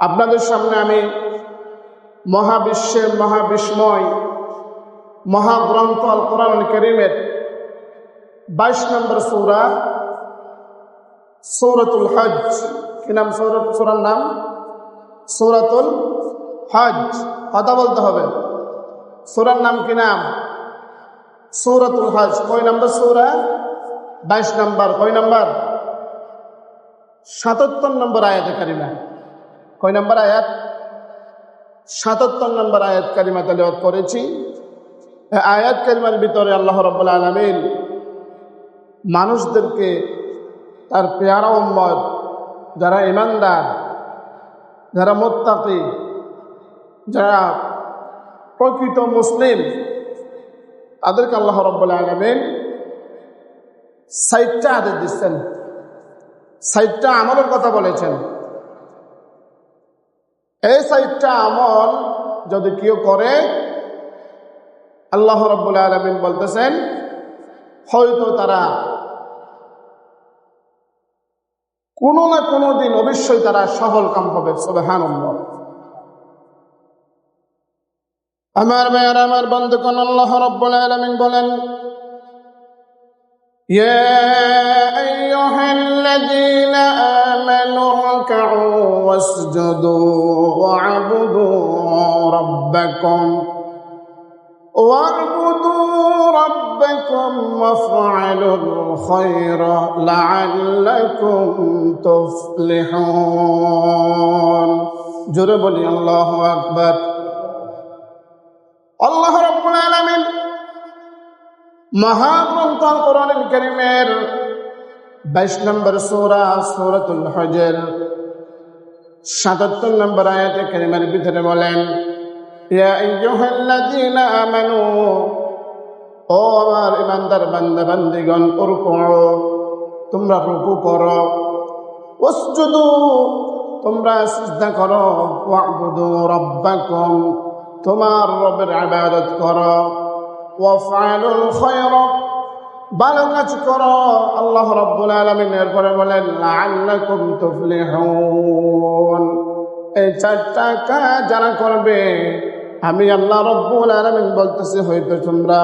আপনাদের সামনে আমি মহাবিশ্বের মহাবিস্ময়, মহাগ্রন্থ আল কোরআন করিমের বাইশ নম্বর সৌরা, সৌরতুল হজ কি নাম সৌরত সৌরার নাম? সৌরাতুল হজ কথা বলতে হবে। সৌরার নাম কি নাম? সৌরাতুল হজ কয় নম্বর সৌরা? বাইশ নম্বর। কয় নম্বর? সাতাত্তর নম্বর আয়াতে কারিমা। কয় নম্বর আয়াত? সাতাত্তর নম্বর আয়াত কারিমা তালিবাদ করেছি। আয়াত কারিমার ভিতরে আল্লাহ রব্বুল আলমিন মানুষদেরকে তার পেয়ারা উম্মত, যারা ইমানদার যারা মোত্তাকি, যারা প্রকৃত মুসলিম, তাদেরকে আল্লাহ রব্বুল আলমিন সাইটটা আদেশ দিচ্ছেন। সাইটটা আমলের কথা বলেছেন। এই সাইডটা আমল যদি কেউ করে, আল্লাহ রব্বুল আলমিন বলতেছেন, হয়তো তারা কোনো না কোনো দিন অবশ্যই তারা সফল কাম হবে সবহান আমার মেয়ের আমার বন্ধু কোন আল্লাহ রব্বুল আলমিন বলেন ইয়ে واسجدوا واعبدوا ربكم واعبدوا ربكم وافعلوا الخير لعلكم تفلحون جربني الله أكبر الله رب العالمين মহাগ্রন্থ কোরআন করিমের বাইশ নম্বর সোরা সৌরাতুল হজের সাতাত্তর নম্বর আয়াতে করিমের ভিতরে বলেন আমানু, ও আমার ইমানদার বান্দা, বান্দিগণ, উরকু, তোমরা রুকু করো, ওয়াসজুদু, তোমরা সিজদা করো, ওয়াবুদু রাব্বাকুম, তোমার রবের ইবাদত করো ওয়াফআলুল খায়র ভালো কাজ করো, আল্লাহ রাব্বুল আলামিন এরপরে বলেন, লাআল্লাকুম তুফলিহুন। এই চারটা কাজ যারা করবে, আমি আল্লাহ রব্বুল আলামিন বলতেছি, হয়তো তোমরা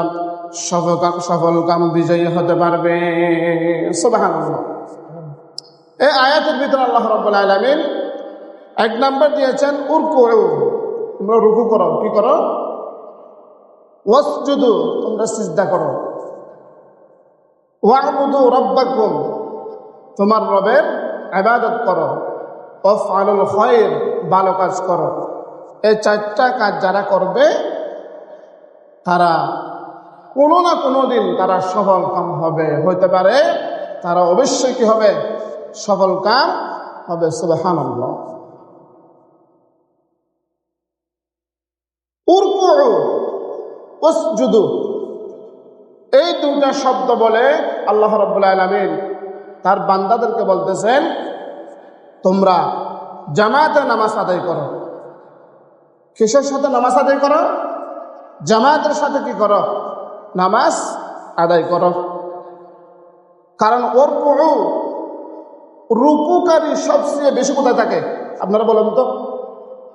সফল কাম সফল কাম বিজয়ী হতে পারবে। সুবহানাল্লাহ। এই আয়াতের ভিতরে আল্লাহ রব্বুল আলামিন এক নাম্বার দিয়েছেন উরকু তোমরা রুকু করো, কি করো? ওয়াসজুদু, তোমরা সিজদা করো। ওয়াবুদু রব্বাকুম, তোমার রবের আবাদত করো, ওয়াফআলুল খায়র, ভালো কাজ করো। এই চারটা কাজ যারা করবে, তারা কোনো না কোনো দিন তারা সফল কাম হবে। হইতে পারে তারা অবশ্যই কি হবে? সফল কাম হবে, সুবহানাল্লাহ। উরকু এই দুটা শব্দ বলে আল্লাহ রব্বুল আলমিন তার বান্দাদেরকে বলতেছেন, তোমরা জামাতে নামাজ আদায় করো। কিসের সাথে নামাজ আদায় করো? জামাতের সাথে কি করো? নামাজ আদায় করো। কারণ ওর পুরু রুকুকারী সবচেয়ে বেশি কোথায় থাকে? আপনারা বলেন তো,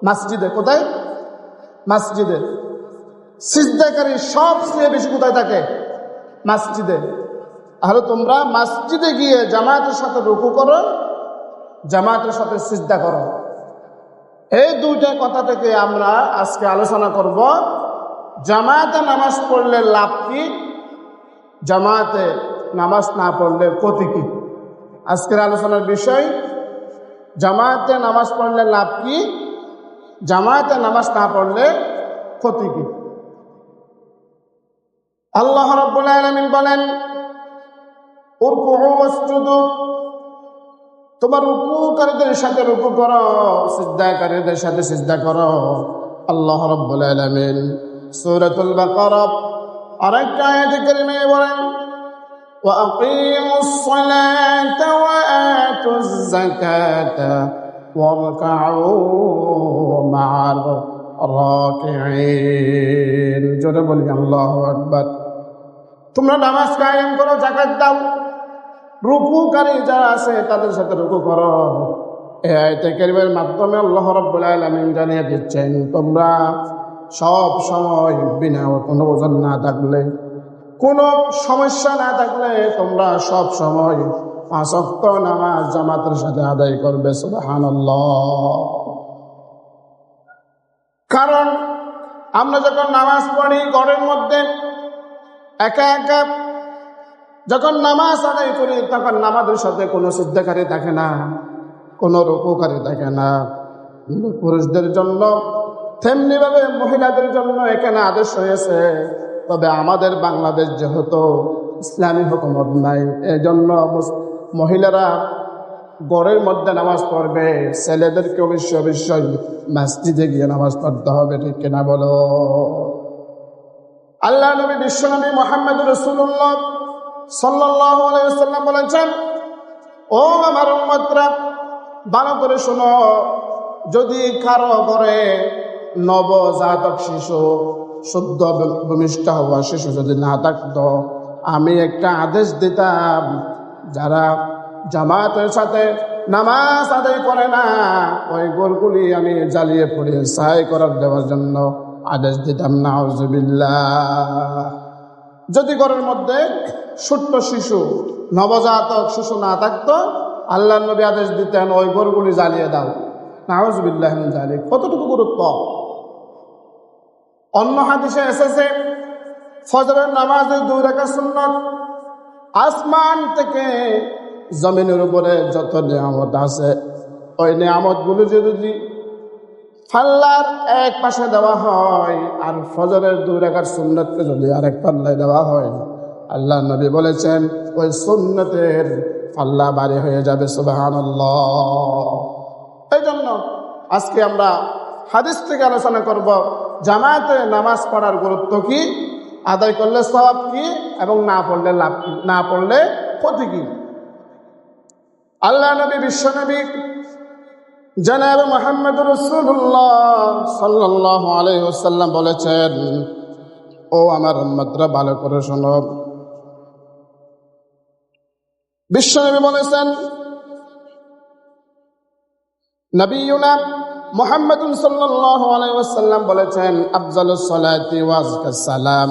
মসজিদে কোথায়? মসজিদে। সিজদাকারী সবচেয়ে বেশি কোথায় থাকে? মসজিদে। তাহলে তোমরা মসজিদে গিয়ে জামাতের সাথে রুকু করো জামাতের সাথে সিজদা করো। এই দুইটা কথা থেকে আমরা আজকে আলোচনা করব। জামাতে নামাজ পড়লে লাভ কি? জামাতে নামাজ না পড়লে ক্ষতি কি? আজকের আলোচনার বিষয় জামাতে নামাজ পড়লে লাভ কি? জামাতে নামাজ না পড়লে ক্ষতি কি? আল্লাহ রাব্বুল আলামিন বলেন তোমার রুকুকারীদের সাথে রুকু করো সিজদাকারীদের সাথে সিজদা করো আল্লাহ রাব্বুল আলামিন সূরাতুল বাকারা আরেকটা আয়াতে কারিমে বলেন وأقيموا الصلاة وآتوا الزكاة واركعوا مع রাকিঈন জোরে বলি আল্লাহু আকবার তোমরা নামাজ কায়েম করো যাকাত দাও রুকুকারী যারা আছে, তাদের সাথে রুকু করো। এই আয়তে কেরিমের মাধ্যমে আল্লাহ রব্বুল আলমিন জানিয়ে দিচ্ছেন, তোমরা সব সময় বিনা কোনো ওজন না থাকলে, কোনো সমস্যা না থাকলে তোমরা সব সময় পাঁচক্ত নামাজ জামাতের সাথে আদায় করবে। সুবাহান কারণ আমরা যখন নামাজ পড়ি, ঘরের মধ্যে একা একা যখন নামাজ আদায় করি, তখন নামাজের সাথে কোনো সিদ্ধকারী থাকে না, কোনো রূপকারী থাকে না। পুরুষদের জন্য, তেমনিভাবে মহিলাদের জন্য এখানে আদেশ হয়েছে। তবে আমাদের বাংলাদেশ যেহেতু ইসলামী হুকুমত নাই এই জন্য মহিলারা গড়ের মধ্যে নামাজ পড়বে ছেলেদেরকে অবশ্যই অবশ্যই মসজিদে গিয়ে নামাজ পড়তে হবে, ঠিক কিনা বলো? আল্লাহ নবী, বিশ্বনবী মোহাম্মদ রসুল্লাহ আলাইসাল্লাম বলেছেন, ও আমার উম্মতরা, ভালো করে শোনো। যদি কারও ঘরে নবজাতক শিশু শুদ্ধ ভূমিষ্ঠ হওয়া শিশু যদি না থাকতো, আমি একটা আদেশ দিতাম, যারা জামাতের সাথে নামাজ আদায় করে না, ওই গোলগুলি আমি জ্বালিয়ে পড়িয়ে সাহায্য করার দেওয়ার জন্য আদেশ দিতাম না যদি ঘরের মধ্যে ছোট্ট শিশু, নবজাতক শিশু না থাকতো আল্লাহ নবী আদেশ দিতেন, ওই গরুগুলি জ্বালিয়ে দাও। নাহজবিল্লাহ জালি কতটুকু গুরুত্ব? অন্য হাদিসে এসেছে, ফজরের নামাজে দুই রেখা সুন্নত, আসমান থেকে জমিনের উপরে যত নিয়ামত আছে, ওই নিয়ামতগুলো যদি ফাল্লার এক পাশে দেওয়া হয়, আর ফজরের দুই রেখার সুন্নতকে যদি আরেক পাল্লায় দেওয়া হয় আল্লাহ নবী বলেছেন, ওই সুন্নতের পাল্লা বাড়ি হয়ে যাবে সুবাহান এই জন্য আজকে আমরা হাদিস থেকে আলোচনা করব, জামায়াতে নামাজ পড়ার গুরুত্ব কি, আদায় করলে সব কি, এবং না পড়লে লাভ কি, না পড়লে ক্ষতি কি? আল্লাহ নবী বিশ্বনবী জনাব মোহাম্মদ রসুল্লাহ সাল্লাহ আলহ্লাম বলেছেন, ও আমার উম্মতরা, ভালো করে শোনো। বিশ্বনবী বলেছেন নবীনা মোহাম্মদ সাল্লাহ আলহ্লাম বলেছেন আফজাল সালাতি ওয়াজকা সালাম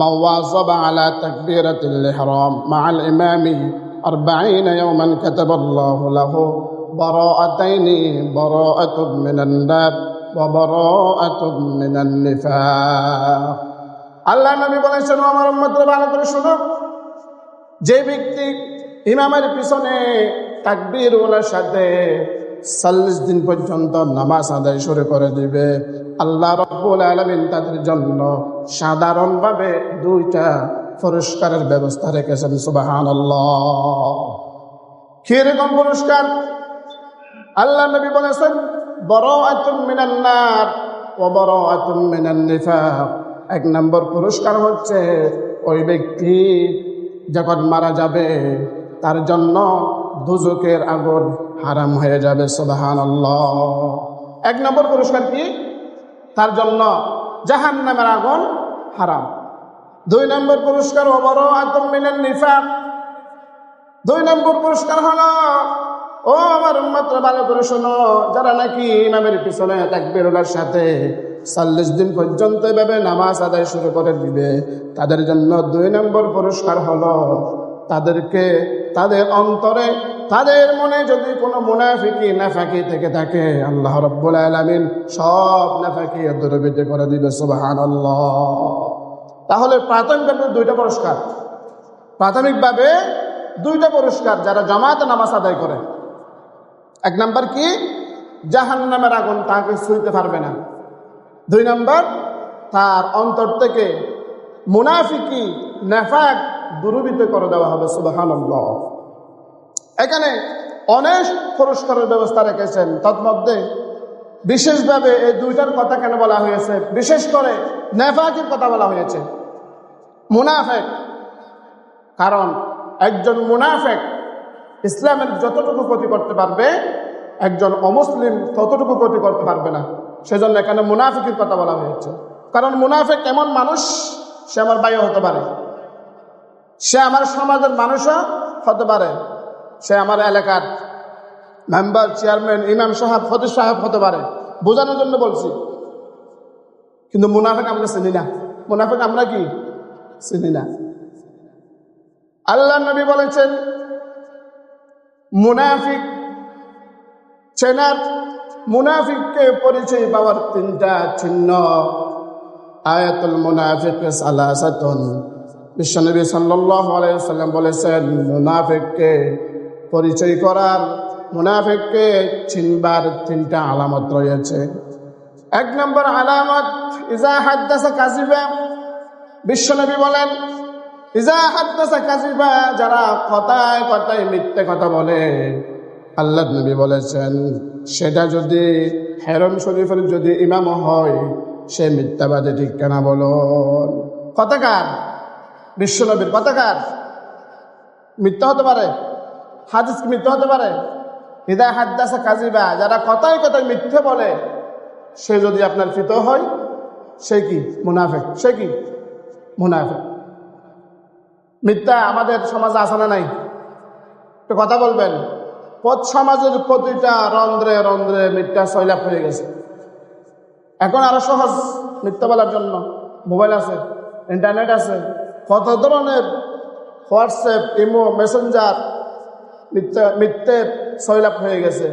মাওয়াজব আলা তাকবীরাতিল ইহরাম মাআল ইমামি 40 ইয়ামান কাতাবাল্লাহু লাহু। براءتين براءة من النار وبراءة من النفاق আল্লাহ নবী বলেছেন আমার উম্মতরা ভালো করে শুনো যে ব্যক্তি ইমামের পিছনে তাকবীর ওলার সাথে চল্লিশ দিন পর্যন্ত নামাজ আদায় শুরু করে দিবে আল্লাহ রব্বুল আলমিন তাদের জন্য সাধারণভাবে দুইটা পুরস্কারের ব্যবস্থা রেখেছেন সুবাহান কিরকম পুরস্কার আল্লাহ নবী বলেছেন বড় আতুম মিনান্নার ও বড় আতুম মিনান নিফাক। এক নম্বর পুরস্কার হচ্ছে ওই ব্যক্তি যখন মারা যাবে, তার জন্য দুজকের আগুন হারাম হয়ে যাবে সোবাহান এক নম্বর পুরস্কার কি? তার জন্য জাহান নামের আগুন হারাম। দুই নম্বর পুরস্কার অবর আদম মিনের নিফাক। দুই নম্বর পুরস্কার হলো ও আমার উম্মাত্র ভালো করে শোনো, যারা নাকি ইমামের পিছনে তাকবিরুলার সাথে চল্লিশ দিন পর্যন্ত এভাবে নামাজ আদায় শুরু করে দিবে, তাদের জন্য দুই নম্বর পুরস্কার হলো তাদেরকে, তাদের অন্তরে, তাদের মনে যদি কোনো মুনাফিকি, নাফাকি থেকে থাকে, আল্লাহ রব্বুল আলমিন সব নাফাকি দূরবিতে করে দিবে সুবাহান তাহলে প্রাথমিকভাবে দুইটা পুরস্কার। প্রাথমিকভাবে দুইটা পুরস্কার, যারা জামাতে নামাজ আদায় করে। এক নাম্বার কি? জাহান নামের আগুন তাকে ছুঁতে পারবে না। দুই নাম্বার, তার অন্তর থেকে মুনাফিকি, নেফাক দুরুবিত করে দেওয়া হবে সুবাহান এখানে অনেক পুরস্কারের ব্যবস্থা রেখেছেন। তৎমধ্যে বিশেষভাবে এই দুইটার কথা কেন বলা হয়েছে? বিশেষ করে নেফাকির কথা বলা হয়েছে। মুনাফেক, কারণ একজন মুনাফেক ইসলামের যতটুকু ক্ষতি করতে পারবে, একজন অমুসলিম ততটুকু ক্ষতি করতে পারবে না। সেজন্য এখানে মুনাফিকের কথা বলা হয়েছে। কারণ মুনাফেক এমন মানুষ, সে আমার বাইও হতে পারে। সে আমার সমাজের মানুষও হতে পারে। সে আমার এলাকার মেম্বার, চেয়ারম্যান, ইমাম সাহেব ফতির সাহেব হতে পারে। বোঝানোর জন্য বলছি। কিন্তু মুনাফেক আমরা চিনি না। মুনাফেক আমরা কি? চিনি না। আল্লাহ নবী বলেছেন মুনাফিক চেনার মুনাফিককে পরিচয় পাওয়ার তিনটা চিহ্ন। আয়াতুল মুনাফিক সালাসাতুন। বিশ্বনবী সাল্লাল্লাহু আলাইহি সাল্লাম বলেছেন, মুনাফিককে পরিচয় করার, মুনাফিককে চিনবার তিনটা আলামত রয়েছে। এক নম্বর আলামত ইজা হাদ্দাসা কাজিবা বিশ্বনবী বলেন যারা কথায় কথায় মিথ্যে কথা বলে। আল্লাহ নবী বলেছেন, সেটা যদি হেরম শরীফের যদি ইমাম হয়, সে মিথ্যাবাদী ঠিক কেনা বলুন কথাকার বিশ্বনবীর কথাকার মিথ্যা হতে পারে। হাদিস মিথ্যা হতে পারে? হৃদয় হাদ্দাসা কাজিবা যারা কথায় কথায় মিথ্যে বলে, সে যদি আপনার ফিত হয়, সে কি? মুনাফেক। সে কি? মুনাফেক। মিথ্যা আমাদের সমাজে আসে না নাই? একটু কথা বলবেন। পথ সমাজের প্রতিটা রন্ধ্রে রন্ধ্রে মিথ্যা সৈলাভ হয়ে গেছে। এখন আরও সহজ মিথ্যা বলার জন্য। মোবাইল আছে, ইন্টারনেট আছে, কত ধরনের হোয়াটসঅ্যাপ, ইমো, মেসেঞ্জার মিথ্যে মিথ্যে সৈলাভ হয়ে গেছে।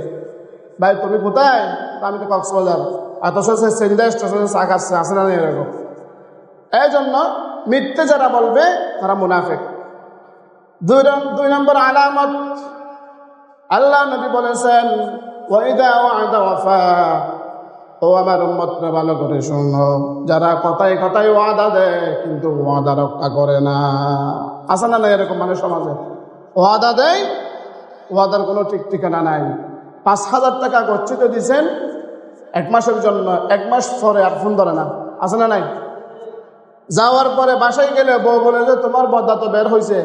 ভাই, তুমি কোথায়? আমি তো কক্সবাজার। অথচ সে সেন্ডা স্টেশনে চা খাচ্ছে আসে না এরকম? এই জন্য মিথ্যে যারা বলবে, তারা মুনাফেক। দুই দুই নম্বর আলামত। আল্লাহ নবী বলেছেন, ওয়াইদা ও আমার উম্মতরা, ভালো করে শোনো। যারা কথায় কথায় ওয়াদা দেয়, কিন্তু ওয়াদা রক্ষা করে না। আছে না না এরকম মানে সমাজে? ওয়াদা দেয়, ওয়াদার কোনো ঠিক ঠিকানা নাই। পাঁচ হাজার টাকা গচ্ছিত দিয়েছেন এক মাসের জন্য, এক মাস পরে আর ফোন ধরে না। আছে না নাই? যাওয়ার পরে বাসায় গেলে বউ বলে যে, তোমার বদা তো বের হয়েছে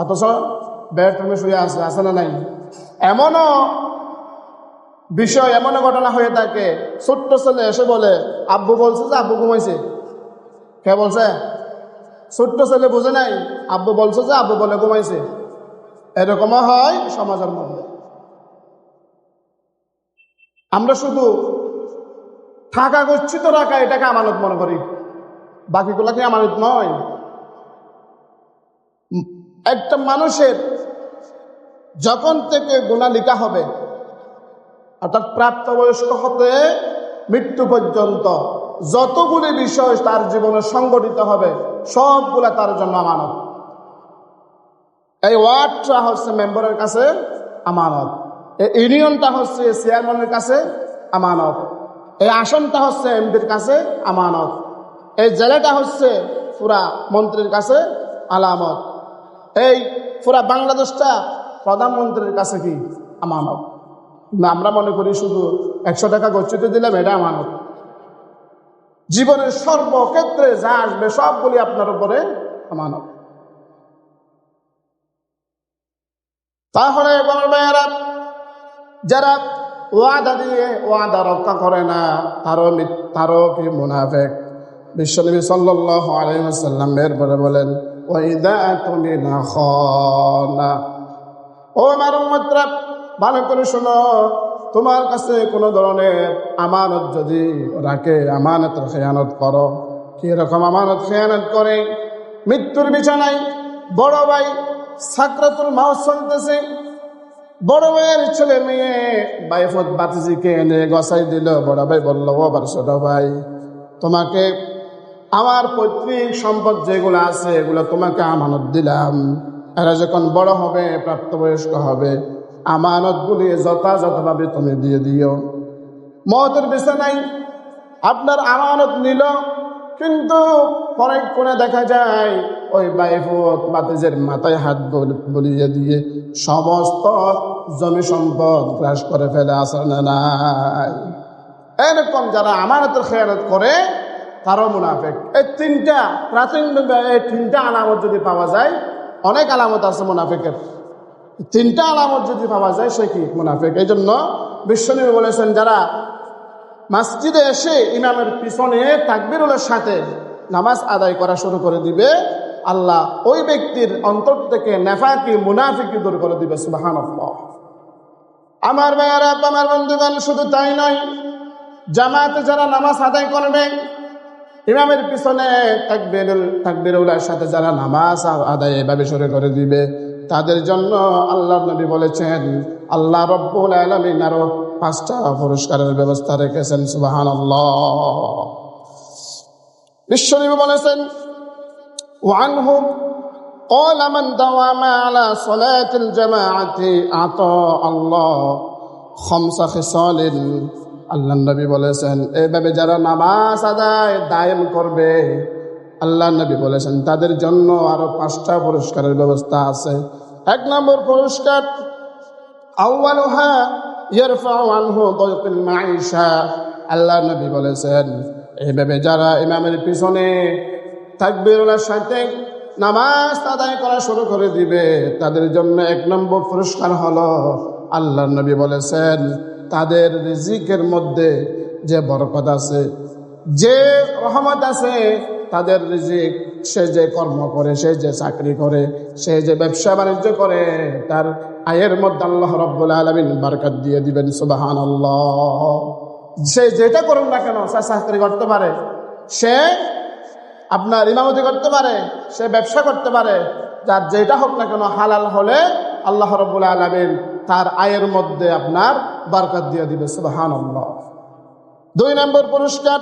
অথচ বের তুমি শুয়ে আছে আছে না নাই? এমনও বিষয়, এমনও ঘটনা হয়ে থাকে। ছোট্ট ছেলে এসে বলে, আব্বু বলছে যে আব্বু ঘুমাইছে। কে বলছে? ছোট্ট ছেলে বুঝে নাই, আব্বু বলছে যে আব্বু বলে ঘুমাইছে। এরকমও হয় সমাজের মধ্যে। আমরা শুধু টাকা গচ্ছিত রাখা, এটাকে আমানত মনে করি। বাকিগুলা কি আমানত নয়। একটা মানুষের যখন থেকে গুণা লিখা হবে অর্থাৎ প্রাপ্তবয়স্ক হতে মৃত্যু পর্যন্ত যতগুলি বিষয় তার জীবনে সংগঠিত হবে, সবগুলা তার জন্য আমানত। এই ওয়ার্ডটা হচ্ছে মেম্বারের কাছে আমানত। এই ইউনিয়নটা হচ্ছে চেয়ারম্যানের কাছে আমানত। এই আসনটা হচ্ছে এমপির কাছে আমানত। এই জেলাটা হচ্ছে পুরা মন্ত্রীর কাছে আলামত। এই পুরা বাংলাদেশটা প্রধানমন্ত্রীর কাছে কি? আমানত। না, আমরা মনে করি শুধু একশো টাকা গচ্ছিত দিলাম, এটা আমানত। জীবনের সর্বক্ষেত্রে যা আসবে, সবগুলি আপনার উপরে আমানত। তাহলে যারা ওয়াদা দিয়ে ওয়াদা রক্ষা করে না, তারও তারও কি মুনাফেক? বিশ্বনবী সাল্লাহ আলাইসাল্লাম এর পরে বলেন ওইদা তুমি না খানা। ও আমার উম্মতরা, ভালো করে শোনো, তোমার কাছে কোনো ধরনের আমানত যদি রাখে আমানতের খেয়ানত করো। কি রকম আমানত, খেয়ানত করে? মৃত্যুর বিছানায় বড় ভাই সাকরাতুল মাউস চলতেছে। বড় ভাইয়ের ছেলে মেয়ে বাইফত বাতিজিকে এনে গসাই দিল। বড় ভাই বলল, ও ছোট ভাই, তোমাকে আমার পৈতৃক সম্পদ যেগুলো আছে, এগুলো তোমাকে আমানত দিলাম। এরা যখন বড় হবে, প্রাপ্তবয়স্ক হবে, আমানতগুলি যথাযথভাবে তুমি দিয়ে দিও। মতের বিছানায় আপনার আমানত নিল, কিন্তু পরে কোণে দেখা যায়, ওই বাইফুত বাতিজের মাথায় হাত বল- বলিয়ে দিয়ে সমস্ত জমি সম্পদ গ্রাস করে ফেলে আসে না নাই। এরকম যারা আমানতের খেয়ালত করে তারও মুনাফেক। এই তিনটা প্রাথমিক এই তিনটা আলামত যদি পাওয়া যায়, অনেক আলামত আছে মুনাফেকের। তিনটা আলামত যদি পাওয়া যায়, সে কি? মুনাফেক। এই জন্য বিশ্বনবী বলেছেন, যারা মসজিদে এসে ইমামের পিছনে তাকবিরুলের সাথে নামাজ আদায় করা শুরু করে দিবে, আল্লাহ ওই ব্যক্তির অন্তর থেকে নেফাকি, মুনাফিকি দূর করে দিবে সুবাহান আমার ভাইয়ারা আমার বন্ধুগণ, শুধু তাই নয়, জামাতে যারা নামাজ আদায় করবে ইমামের পিছনে তাকবিরুল তাকবিরুল্লাহর সাথে যারা নামাজ আদায় এভাবে শুরু করে দিবে তাদের জন্য আল্লাহ নবী বলেছেন আল্লাহ রব্বুল আলমিন আরো পাঁচটা পুরস্কারের ব্যবস্থা রেখেছেন সুবাহান বিশ্বনবী বলেছেন ওয়ানহু قال من دوام على صلاة الجماعة أعطى الله خمس خصال আল্লাহ নবী বলেছেন এইভাবে যারা নামাজ আদায় দায়েম করবে, আল্লাহ নবী বলেছেন, তাদের জন্য আরও পাঁচটা পুরস্কারের ব্যবস্থা আছে। এক নম্বর পুরস্কার মাঈশা। আল্লাহ নবী বলেছেন এইভাবে যারা ইমামের পিছনে তাকবীরুল্লাহর সাথে নামাজ আদায় করা শুরু করে দিবে, তাদের জন্য এক নম্বর পুরস্কার হলো আল্লাহ নবী বলেছেন তাদের রিজিকের মধ্যে যে বরকত আছে, যে রহমত আছে, তাদের রিজিক সে যে কর্ম করে, সে যে চাকরি করে, সে যে ব্যবসা বাণিজ্য করে, তার আয়ের মধ্যে আল্লাহ রব্বুল আলমিন বারকাত দিয়ে দিবেন সুবাহান সে যেটা করুন না কেন, সে চাকরি করতে পারে, সে আপনার ইমামতি করতে পারে, সে ব্যবসা করতে পারে, যার যেটা হোক না কেন, হালাল হলে আল্লাহ রব্বুল আলমিন তার আয়ের মধ্যে আপনার বারকাত দিয়ে দিবে সুবাহান দুই নম্বর পুরস্কার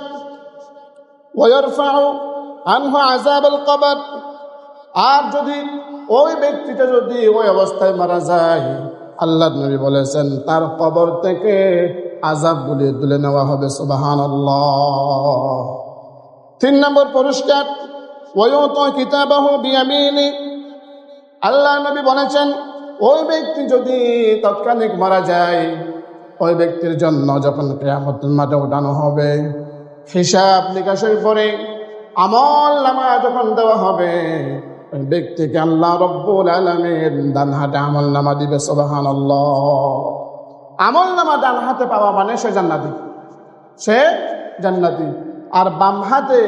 আর যদি ওই ব্যক্তিটা যদি ওই অবস্থায় মারা যায় আল্লাহ নবী বলেছেন, তার কবর থেকে আজাবগুলি তুলে নেওয়া হবে সুবাহান তিন নম্বর পুরস্কার ওয়ত কিতাবাহ বিয়ামিনী। আল্লাহ নবী বলেছেন ওই ব্যক্তি যদি তৎক্ষণিক মারা যায়, ওই ব্যক্তির জন্য যখন কেয়ামতের মাঠে ওঠানো হবে, হিসাব নিকাশের পরে আমল নামা যখন দেওয়া হবে, ওই ব্যক্তিকে আল্লাহ রব্বুল আলমের ডান হাতে আমল নামা দিবে সোবাহান আমল নামা ডান হাতে পাওয়া মানে সে জান্নাতি। সে জান্নাতি। আর বাম হাতে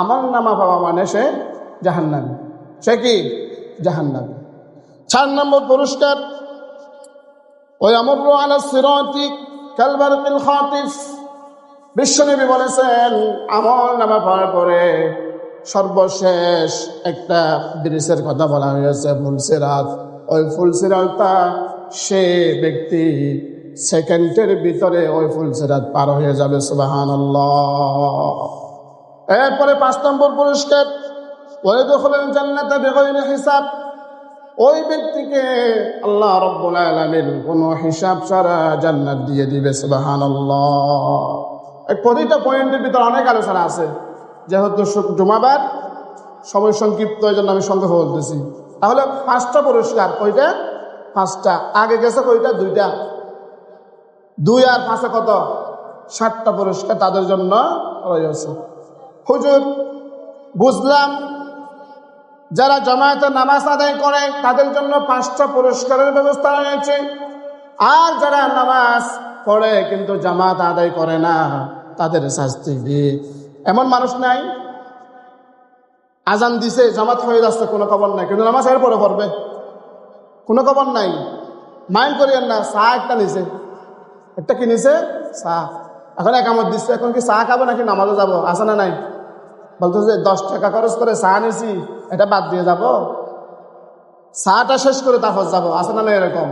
আমল নামা পাওয়া মানে সে জাহান্নাবি সে কি? জাহান্নাবি চার নম্বর পুরস্কার ওই আমর আলা সিরাতি কালবার বিশ্বনবী বলেছেন, আমল নামা পাওয়ার পরে সর্বশেষ একটা ব্রিজের কথা বলা হয়েছে ফুলসিরাত ওই ফুলসিরাতটা সে ব্যক্তি সেকেন্ডের ভিতরে ওই ফুলসিরাত পার হয়ে যাবে সুবাহান এরপরে পাঁচ নম্বর পুরস্কার ওই দখলেন জান্নাতে বেগইন হিসাব। ওই ব্যক্তিকে আল্লাহ রব্বুল আলমিন কোনো হিসাব ছাড়া জান্নাত দিয়ে দিবে সুবাহান প্রতিটা পয়েন্টের ভিতরে অনেক আলোচনা আছে। যেহেতু জুমাবার, সময় সংক্ষিপ্ত এই জন্য আমি সংক্ষেপে বলতেছি। তাহলে পাঁচটা পুরস্কার, কয়টা? পাঁচটা। আগে গেছে কয়টা? দুইটা। দুই আর পাঁচে কত? ষাটটা পুরস্কার তাদের জন্য রয়েছে। হুজুর, বুঝলাম যারা জমায়েতে নামাজ আদায় করে, তাদের জন্য পাঁচটা পুরস্কারের ব্যবস্থা রয়েছে। আর যারা নামাজ পড়ে কিন্তু জামাত আদায় করে না, তাদের শাস্তি দিয়ে এমন মানুষ নাই? আজান দিছে, জামাত হয়ে যাচ্ছে কোনো খবর নাই। কিন্তু নামাজ এর পরে পড়বে। কোনো খবর নাই। মাইন্ড করিয়েন না, চা একটা নিছে। একটা কি নিছে? চা। এখন একামত দিচ্ছে এখন কি চা খাব নাকি নামাজে যাব? আসে না নাই? বলতেছে দশ টাকা খরচ করে চা নিছি। এটা বাদ দিয়ে যাব। চাটা শেষ করে তারপর যাব। আছে না এরকম?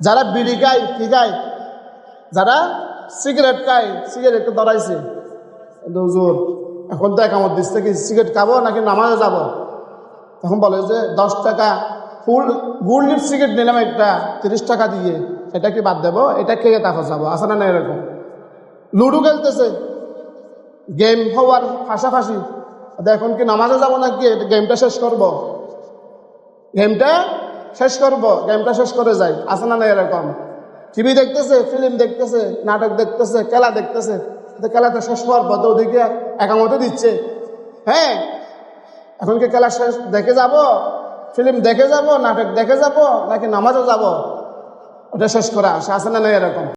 যারা বিড়ি খায়, কি খায়? যারা সিগারেট খায়, সিগারেট হুজুর, এখন তো একামত দিচ্ছে কি, সিগারেট খাব নাকি নামাজে যাব? তখন বলে যে, দশ টাকা ফুল, গুড় লিপ সিগারেট নিলাম একটা, তিরিশ টাকা দিয়ে। এটা কি বাদ দেবো? এটা খেয়ে তারপর যাব। আছে না এরকম? লুডু খেলতেছে। গেম হওয়ার পাশাপাশি এখন কি নামাজে যাব নাকি? গেমটা শেষ করব। গেমটা শেষ করব গেমটা শেষ করে যাই। আছে না এরকম? টিভি দেখতেছে ফিল্ম দেখতেছে, নাটক দেখতেছে, খেলা দেখতেছে। খেলাটা শেষ হওয়ার পর তো ওদিকে একামতে দিচ্ছে। হ্যাঁ এখন কি খেলা শেষ দেখে যাব? ফিল্ম দেখে যাব, নাটক দেখে যাব, নাকি নামাজও যাব? ওটা শেষ করা না না এরকম?